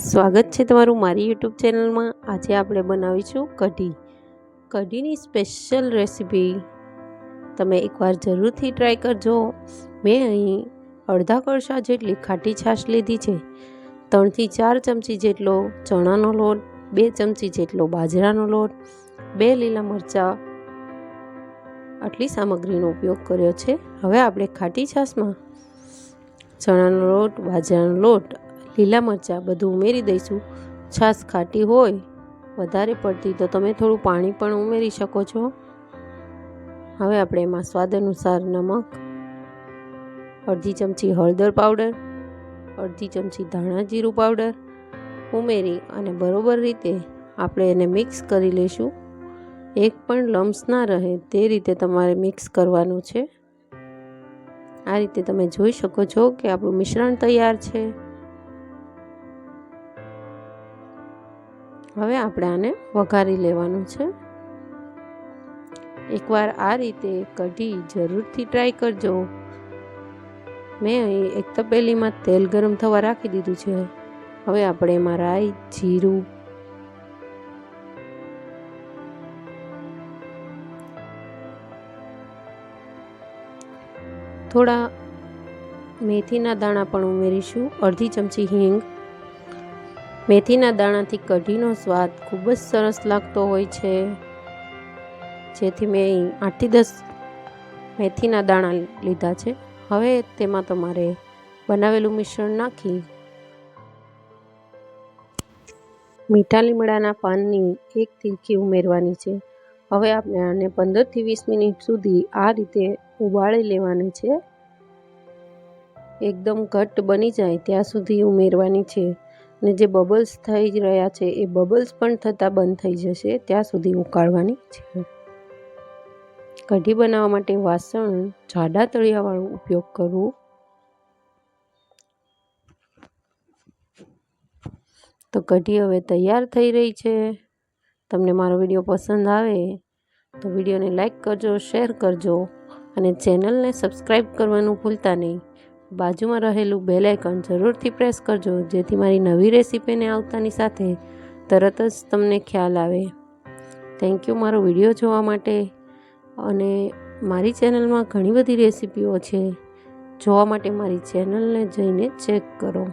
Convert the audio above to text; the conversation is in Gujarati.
સ્વાગત છે તમારું મારી યુટ્યુબ ચેનલમાં. આજે આપણે બનાવીશું કઢી. કઢીની સ્પેશિયલ રેસીપી તમે એકવાર જરૂરથી ટ્રાય કરજો. મેં અહીં અડધા કળશા જેટલી ખાટી છાશ લીધી છે. ત્રણથી ચાર ચમચી જેટલો ચણાનો લોટ, બે ચમચી જેટલો બાજરાનો લોટ, બે લીલા મરચાં આટલી સામગ્રીનો ઉપયોગ કર્યો છે. હવે આપણે ખાટી છાશમાં ચણાનો લોટ, બાજરાનો લોટ લીલા મરચાં બધું ઉમેરી દઈશું. છાશ ખાટી હોય, વધારે પડતી તો તમે થોડું પાણી પણ ઉમેરી શકો છો. હવે આપણે એમાં સ્વાદ અનુસાર નમક, અડધી ચમચી હળદર પાવડર, અડધી ચમચી ધાણા જીરું પાવડર ઉમેરી અને બરોબર રીતે આપણે એને મિક્સ કરી લઈશું. એક પણ લમ્સ ના રહે તે રીતે તમારે મિક્સ કરવાનું છે. આ રીતે તમે જોઈ શકો છો કે આપણું મિશ્રણ તૈયાર છે. હવે આપણે આને વઘારી લેવાનું છે. એકવાર આ રીતે કઢી જરૂરથી ટ્રાય કરજો. મેં અહીં એક તપેલીમાં તેલ ગરમ થવા રાખી દીધું છે. હવે આપણે એમાં રાઈ, જીરું થોડા મેથીના દાણા પણ ઉમેરીશું. અડધી ચમચી હિંગ મેથીના દાણાથી કઢીનો સ્વાદ ખૂબ જ સરસ લાગતો હોય છે. જેથી મેં આઠથી દસ મેથીના દાણા લીધા છે. હવે તેમાં તમારે બનાવેલું મિશ્રણ નાખી મીઠા લીમડાના પાનની એક તીરકી ઉમેરવાની છે. હવે આપણે આને પંદરથી વીસ મિનિટ સુધી આ રીતે ઉબાળી લેવાની છે. એકદમ ઘટ્ટ બની જાય ત્યાં સુધી ઉમેરવાની છે. ને જે બબલ્સ થઈ રહ્યા છે, એ બબલ્સ પણ થતાં બંધ થઈ જશે, ત્યાં સુધી ઉકાળવાની છે. કઢી બનાવવા માટે વાસણ, જાડા તળિયાવાળું ઉપયોગ કરવો. તો કઢી હવે તૈયાર થઈ રહી છે. તમને મારો વીડિયો પસંદ આવે તો વિડીયોને લાઈક કરજો, શેર કરજો અને ચેનલને સબસ્ક્રાઈબ કરવાનું ભૂલતા નહીં. બાજુમાં રહેલું બેલ આઇકન જરૂરથી પ્રેસ કરજો, જેથી મારી નવી રેસીપીને આવતાની સાથે તરત જ તમને ખ્યાલ આવે. થેન્ક યુ મારો વીડિયો જોવા માટે. અને મારી ચેનલમાં ઘણી બધી રેસીપીઓ છે. જોવા માટે મારી ચેનલને જઈને ચેક કરો.